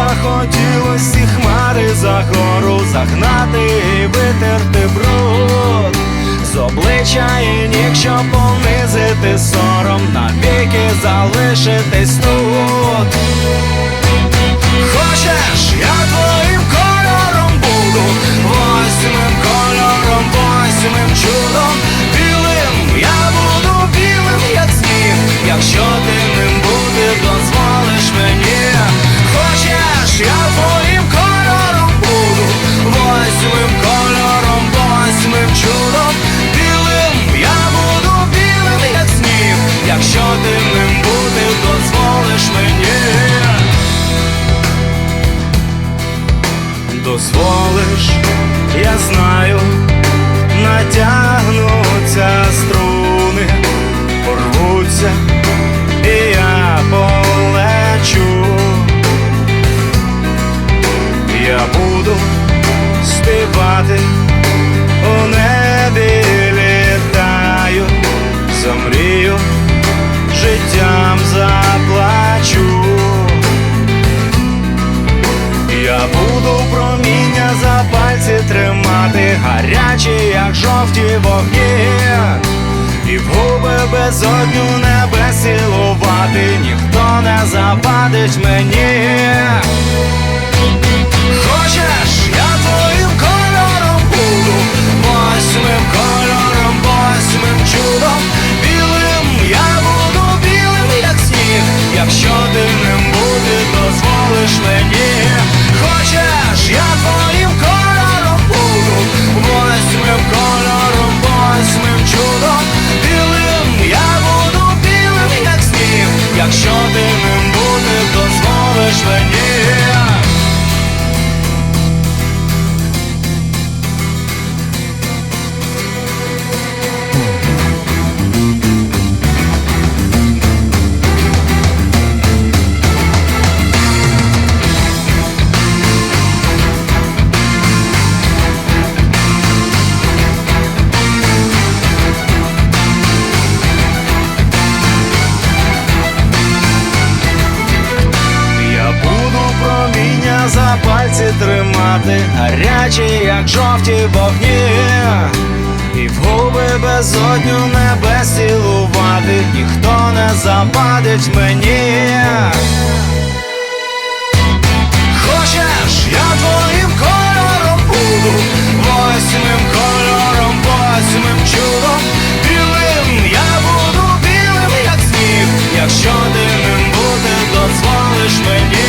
захотілось ці хмари за гору загнати і витерти бруд. З обличчя і ніг, щоб понизити сором, навіки залишитись я знаю, натягнуться жовті вогні, і в губи безодню небес цілувати, ніхто не завадить мені. очі, як жовті вогні, і в губи безодню небес цілувати ніхто не западить мені. Хочеш, я твоїм кольором буду, восьмим кольором, восьмим чудом. Білим, я буду білим, як сніг, якщо ти ним бути, дозволиш мені.